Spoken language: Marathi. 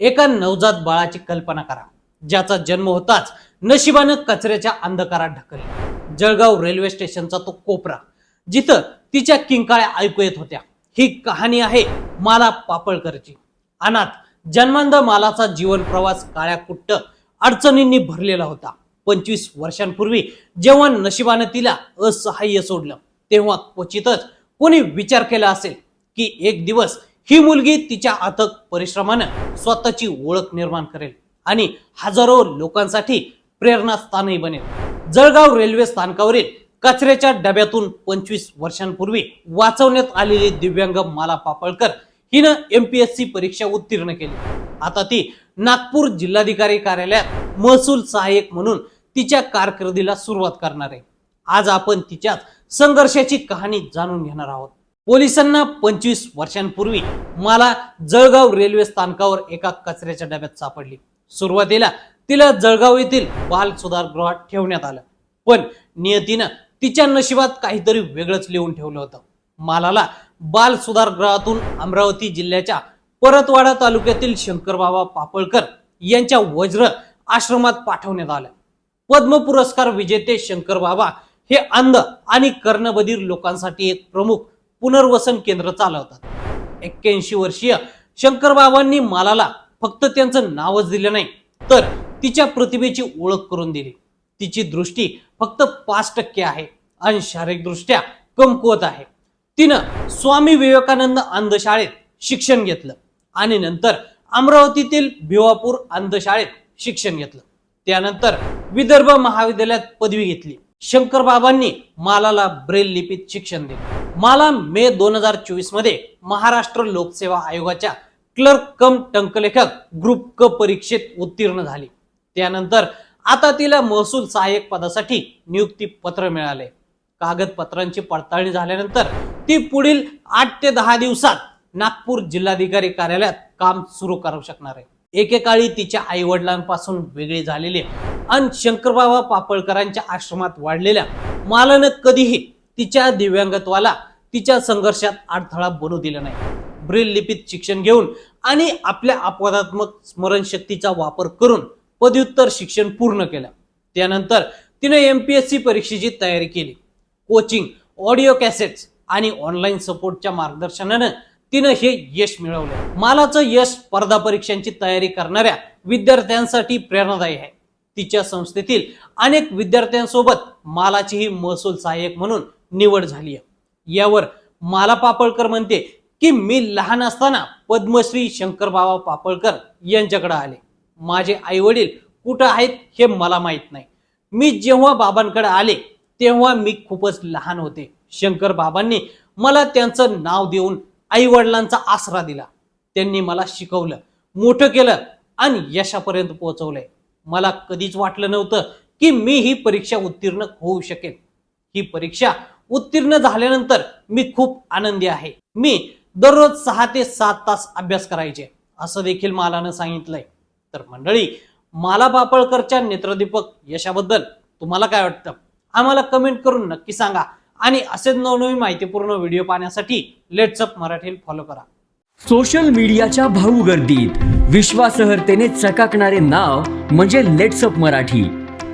एका नवजात बाळाची कल्पना करा. ज्याचा जन्म होताच नशिबानं कचऱ्याच्या अंधकारात ढकलले. जळगाव रेल्वे स्टेशनचा तो कोपरा जिथं तिच्या किंकाळ्या ऐकू येत होत्या. ही कहाणी आहे माला पापळकरची. अनाथ जन्मांध मालाचा जीवन प्रवास काळ्या कुट्ट अडचणींनी भरलेला होता. पंचवीस वर्षांपूर्वी जेव्हा नशिबानं तिला असहाय्य सोडलं तेव्हा क्वचितच कोणी विचार केला असेल की एक दिवस ही मुलगी तिच्या अथक परिश्रमानं स्वतःची ओळख निर्माण करेल आणि हजारो लोकांसाठी प्रेरणास्थानही बनेल. जळगाव रेल्वे स्थानकावरील कचऱ्याच्या डब्यातून पंचवीस वर्षांपूर्वी वाचवण्यात आलेली दिव्यांग माला पापळकर हिनं एमपीएससी परीक्षा उत्तीर्ण केली. आता ती नागपूर जिल्हाधिकारी कार्यालयात महसूल सहाय्यक म्हणून तिच्या कारकिर्दीला सुरुवात करणार आहे. आज आपण तिच्याच संघर्षाची कहाणी जाणून घेणार आहोत. पोलिसांना पंचवीस वर्षांपूर्वी मला जळगाव रेल्वे स्थानकावर एका कचऱ्याच्या डब्यात सापडली. सुरुवातीला तिला जळगाव येथील बाल सुधारगृहात ठेवण्यात आलं. पण नियतीनं तिच्या नशिबात काहीतरी वेगळंच लिहून ठेवलं होतं. मालाला बाल सुधारगृहातून अमरावती जिल्ह्याच्या परतवाडा तालुक्यातील शंकरबाबा पापळकर यांच्या वज्र आश्रमात पाठवण्यात आलं. पद्म पुरस्कार विजेते शंकरबाबा हे अंध आणि कर्णबधीर लोकांसाठी एक प्रमुख पुनर्वसन केंद्र चालवतात. एक्क्याऐंशी वर्षीय शंकरबाबांनी मालाला फक्त त्यांचं नावच दिलं नाही तर तिच्या प्रतिभेची ओळख करून दिली. तिची दृष्टी फक्त पाच टक्के आहे आणि शारीरिकदृष्ट्या कमकुवत आहे. तिनं स्वामी विवेकानंद अंधशाळेत शिक्षण घेतलं आणि नंतर अमरावतीतील भिवापूर अंधशाळेत शिक्षण घेतलं. त्यानंतर विदर्भ महाविद्यालयात पदवी घेतली. शंकरबाबांनी मालाला ब्रेल लिपीत शिक्षण दिले. मला मे दोन हजार चोवीसमध्ये महाराष्ट्र लोकसेवा आयोगाच्या क्लर्क कम टंकलेखक ग्रुप क परीक्षेत उत्तीर्ण झाली. त्यानंतर आता तिला महसूल सहाय्यक पदासाठी नियुक्ती पत्र मिळाले. कागदपत्रांची पडताळणी झाल्यानंतर ती पुढील आठ ते दहा दिवसात नागपूर जिल्हाधिकारी कार्यालयात काम सुरू करू शकणार आहे. एकेकाळी तिच्या आई वडिलांपासून वेगळी झालेली आणि शंकरबाबा पापळकरांच्या आश्रमात वाढलेल्या मालानं कधीही तिच्या दिव्यांगत्वाला तिच्या संघर्षात अडथळा बनू दिला नाही. ब्रेल लिपीत शिक्षण घेऊन आणि आपल्या अपवादात्मक स्मरणशक्तीचा वापर करून पदव्युत्तर शिक्षण पूर्ण केलं. त्यानंतर तिने सी परीक्षेची तयारी केली. कोचिंग ऑडिओ कॅसेट्स आणि ऑनलाईन सपोर्टच्या मार्गदर्शनानं तिनं हे यश मिळवलं. मालाचं यश स्पर्धा परीक्षांची तयारी करणाऱ्या विद्यार्थ्यांसाठी प्रेरणादायी आहे. तिच्या संस्थेतील अनेक विद्यार्थ्यांसोबत मालाचीही महसूल सहाय्यक म्हणून निवड झाली आहे. यावर माला पापळकर म्हणते की मी लहान असताना पद्मश्री शंकरबाबा पापळकर यांच्याकडे आले. माझे आई वडील कुठं आहेत हे मला माहीत नाही. मी जेव्हा बाबांकडे आले तेव्हा मी खूपच लहान होते. शंकर बाबांनी मला त्यांचं नाव देऊन आई वडिलांचा आसरा दिला. त्यांनी मला शिकवलं मोठं केलं आणि यशापर्यंत पोहोचवलंय. मला कधीच वाटलं नव्हतं की मी ही परीक्षा उत्तीर्ण होऊ शकेल ही परीक्षा उत्तीर्ण झाल्यानंतर मी खूप आनंदी आहे. मी दररोज सहा ते सात तास अभ्यास करायचे असं देखील मालानं सांगितलंय. तर मंडळी माला पापळकरच्या नेत्रदीपक यशाबद्दल तुम्हाला काय वाटतं? आम्हाला कमेंट करून नक्की सांगा आणि असेच नवनवीन माहितीपूर्ण व्हिडिओ पाहण्यासाठी लेट्सअप मराठी फॉलो करा. सोशल मीडियाच्या भाऊ गर्दीत विश्वासार्हतेने चकाकणारे नाव म्हणजे लेट्सअप मराठी.